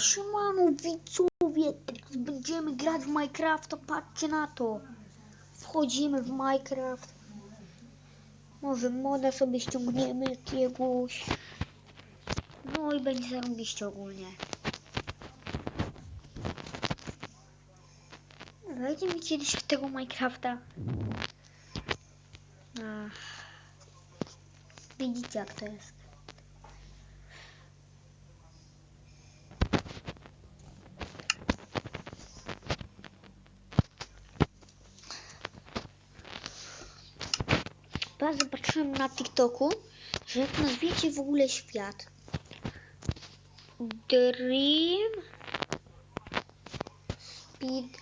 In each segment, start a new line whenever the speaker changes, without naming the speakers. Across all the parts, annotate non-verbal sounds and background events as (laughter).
Siemano widzowie, teraz będziemy grać w Minecrafta, patrzcie na to. Wchodzimy w Minecraft. Może moda sobie ściągniemy jakiegoś. No i będzie zarobiście ogólnie. Dajcie mi kiedyś w tego Minecrafta. Ach. Widzicie jak to jest. Teraz zobaczyłem na TikToku, że jak nazwiecie w ogóle świat Dream Speed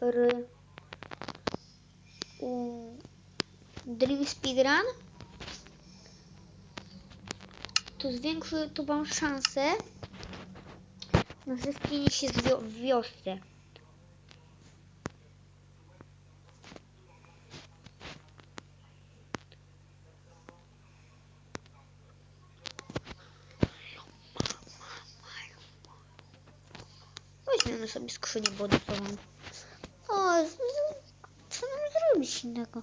R u, Dream Speedrun to zwiększy to wam szansę na zespienie się w wiosce. Weźmiemy sobie skrzynię bodysową. O, z- z- co nam zrobić innego?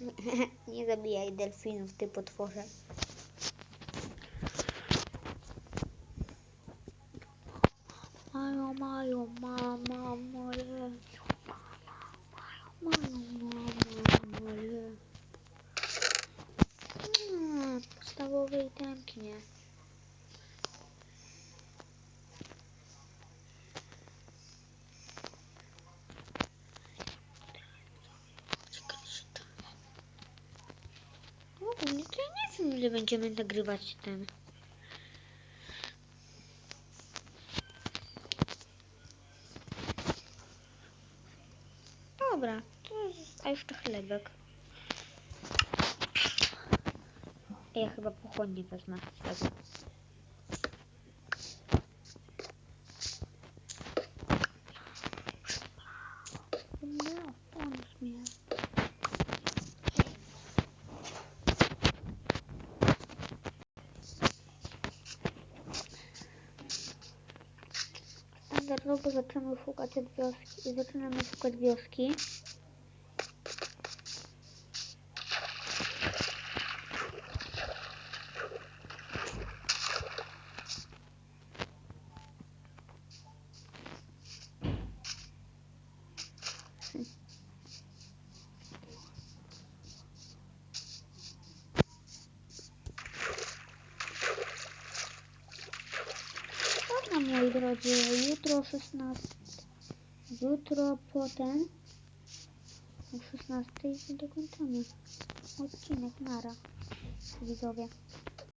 (laughs) Nie zabijaj delfinów, ty potworze. Mają, mają, mama, moje. Mają, mama, moje. Mm, podstawowe itemki, nie? Ogólnie ja nie wiem ile będziemy nagrywać ten. Dobra, to jest, a jeszcze chlebek. Ja chyba pochodnie wezmę. Chleb. No, pomóż mi. Standardowo zaczynamy szukać wioski. Zaczynamy szukać wioski. Dobra, moi drodzy, jutro o 16. Jutro potem o 16 dokończymy odcinek. Nara, widzowie.